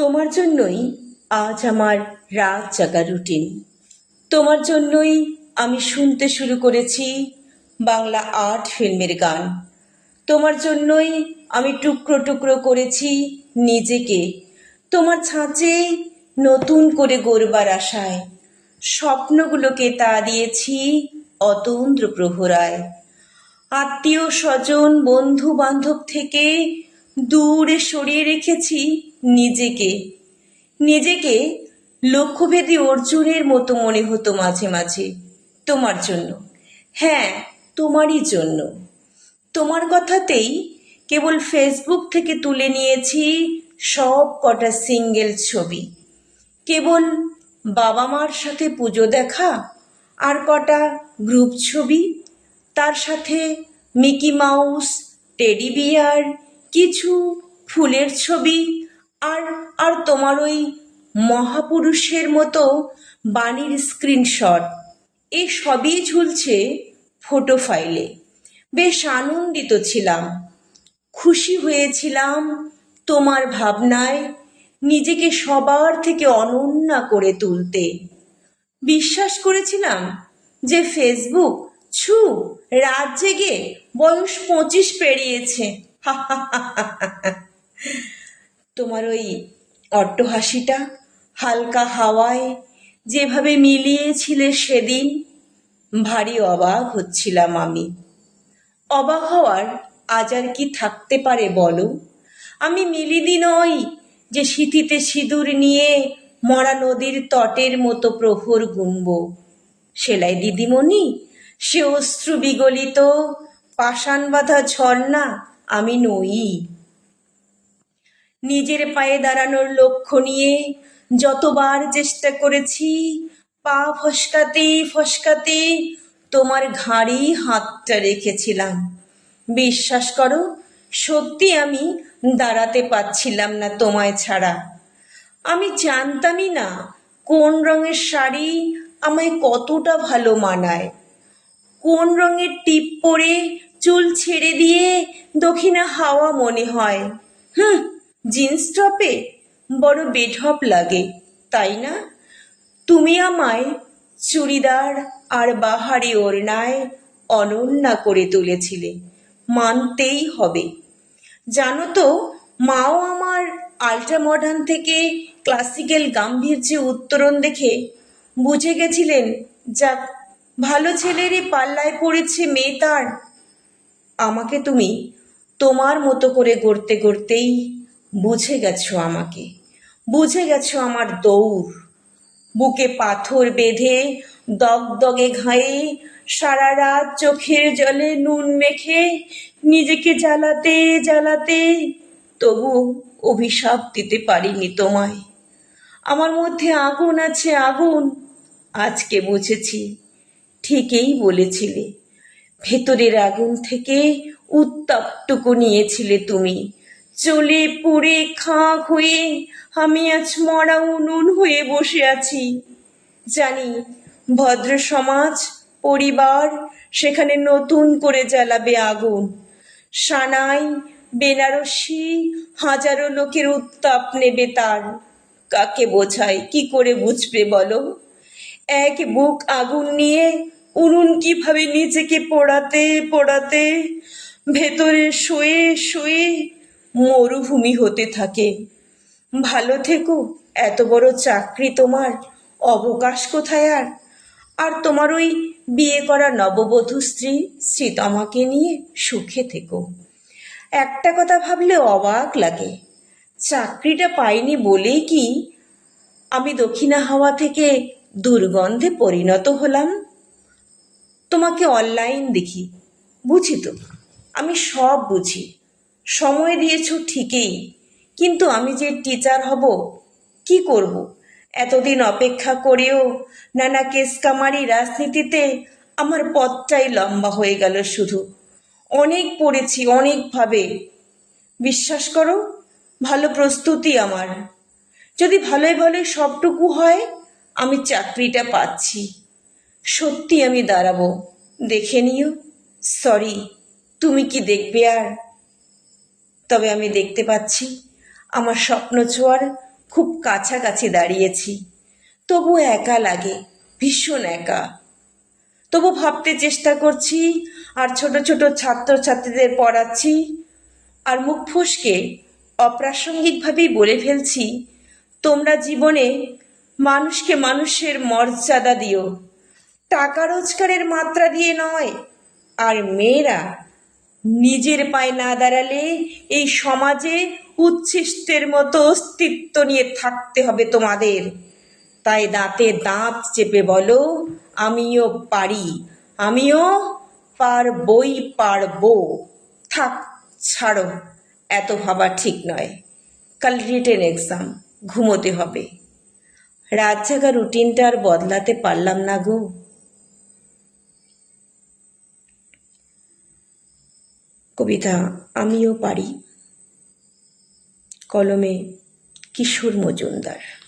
তোমার জন্যই আজ আমার রাত জাগা রুটিন। তোমার জন্যই আমি শুনতে শুরু করেছি বাংলা আর্ট ফিল্মের গান। তোমার জন্যই আমি টুকরো টুকরো করেছি নিজেকে। তোমার ছাঁচে নতুন করে গড়বার আশায়। স্বপ্নগুলোকে তা দিয়েছি অতন্দ্র প্রহরায়। আত্মীয় স্বজন বন্ধু বান্ধব থেকে দূরে সরিয়ে রেখেছি নিজেকে। নিজেকে লক্ষ্যভেদী অর্জুনের মতো মনে হতো মাঝে মাঝে তোমার জন্য। হ্যাঁ তোমারই জন্য। তোমার কথাতেই কেবল ফেসবুক থেকে তুলে নিয়েছি সব কটা সিঙ্গেল ছবি। কেবল বাবা মার সাথে পুজো দেখা আর কটা গ্রুপ ছবি, তার সাথে মিকি মাউস টেডি বিয়ার কিছু ফুলের ছবি আর আর তোমার ওই মহাপুরুষের মতো বাণীর স্ক্রিনশট এই সবই ঝুলছে ফটো ফাইলে বেশ আনন্দিত ছিলাম। খুশি হয়েছিলাম তোমার ভাবনায় নিজেকে সবার থেকে অনন্যা করে তুলতে। বিশ্বাস করেছিলাম যে ফেসবুক ছু, রাত জেগে বয়স পঁচিশ পেরিয়েছে। তোমার ওই অট্টহাসিটা হালকা হাওয়ায় যেভাবে মিলিয়েছিলে সেদিন, ভারী অবাক হচ্ছিলাম আমি। অবাক হওয়ার আজ আর কি থাকতে পারে বলো? আমি মিলিদি নই যে সিথিতে সিঁদুর নিয়ে মরা নদীর তটের মতো প্রহর গুনব। সেলাই দিদিমণি, সে অশ্রু বিগলিত, পাষাণ বাঁধা ঝর্ণা আমি নই। নিজের পায়ে দাঁড়ানোর লক্ষ্য নিয়ে যতবার চেষ্টা করেছি, পা ফসকাতে ফসকাতে তোমার ঘাড়ি হাতটা রেখেছিলাম। বিশ্বাস করো, সত্যি আমি দাঁড়াতে পারছিলাম না তোমায় ছাড়া। আমি জানতামই না কোন রঙের শাড়ি আমায় কতটা ভালো মানায়। কোন রঙের টিপ পরে চুল ছেড়ে দিয়ে দক্ষিণা হাওয়া মনে হয়। হুম জিন্স টপে? বড় বেঢপ লাগে, তাই না? তুমি আমায় চুড়িদার আর বাহারি ওড়নায় অনন্যা করে তুলেছিলে, মানতেই হবে। জানো তো, মাও আমার আল্ট্রা মডার্ন থেকে ক্লাসিক্যাল গাম্ভীর্যে উত্তরণ দেখে বুঝে গেছিলেন, যাক, ভালো ছেলেরই পাল্লায় পড়েছে মেয়ে তার। আমাকে তুমি তোমার মতো করে গড়তে গড়তেই বুঝে গেছো আমাকে, বুঝে গেছো আমার দৌড়। বুকে পাথর বেঁধে দগদগে ঘায়ে সারা রাত চোখের জলে নুন মেখে নিজেকে জ্বালাতে জ্বালাতে তবু অভিশাপ দিতে পারিনি তোমায়। আমার মধ্যে আগুন আছে, আগুন। আজকে বুঝেছি, ঠিকই বলেছিলে। ভেতরের আগুন থেকে উত্তাপটুকু নিয়েছিলে তুমি। চলে পুড়ে খাঁক হয়ে আমি আজ মরা উনুন হয়ে বসে আছি। জানি ভদ্র সমাজ, পরিবার সেখানে নতুন করে জ্বালাবে আগুন। সানাই, বেনারসি হাজারো লোকের উত্তাপ নেবে তার। কাকে বোঝায়, কি করে বুঝবে বলো? এক বুক আগুন নিয়ে উনুন কীভাবে নিজেকে পোড়াতে পোড়াতে, ভেতরে শুয়ে শুয়ে মরুভূমি হতে থাকে। ভালো থেকো, এত বড় চাকরি তোমার, অবকাশ কোথায় আর? আর তোমার ওই বিয়ে করা নববধূ স্ত্রী শ্রীতমাকে নিয়ে সুখে থেকো। একটা কথা ভাবলে অবাক লাগে। চাকরিটা পাইনি বলেই কি আমি দক্ষিণা হাওয়া থেকে দুর্গন্ধে পরিণত হলাম? তোমাকে অনলাইন দেখি, বুঝি তো? আমি সব বুঝি। সময় দিয়েছ ঠিকই, কিন্তু আমি যে টিচার হব, কি করব? এতদিন অপেক্ষা করেও নানা কেসকামারি রাজনীতিতে আমার পথটাই লম্বা হয়ে গেল শুধু। অনেক পড়েছি, অনেকভাবে। বিশ্বাস করো, ভালো প্রস্তুতি আমার। যদি ভালোই ভালোই সবটুকু হয়, আমি চাকরিটা পাচ্ছি। সত্যি আমি দাঁড়াবো। দেখে নিও। সরি, তুমি কি দেখবে আর? তবে আমি দেখতে পাচ্ছি, আমার স্বপ্ন ছোঁয়ার খুব কাছাকাছি দাঁড়িয়েছি। তবু একা লাগে, ভীষণ একা। তবু ভাবতে চেষ্টা করছি, আর ছোট ছোট ছাত্রছাত্রীদের পড়াচ্ছি, আর মুখ ফসকে অপ্রাসঙ্গিকভাবেই বলে ফেলছি, তোমরা জীবনে মানুষকে মানুষের মর্যাদা দিও। টাকা রোজগারের মাত্রা দিয়ে নয়, আর মেয়েরা নিজের পায়ে না দাঁড়ালে এই সমাজে উচ্ছিষ্টের মতো অস্তিত্ব নিয়ে থাকতে হবে তোমাদের। তাই দাঁতে দাঁত চেপে বলো, আমিও পারি, আমিও পারবই, পারব। থাক, ছাড়ো, এত ভাবা ঠিক নয়। কাল রিটেন এক্সাম, ঘুমোতে হবে। রাত জাগা রুটিনটা আর বদলাতে পারলাম না গো। কবিতা আমিও পারি। কলমে কিশোর মজুমদার।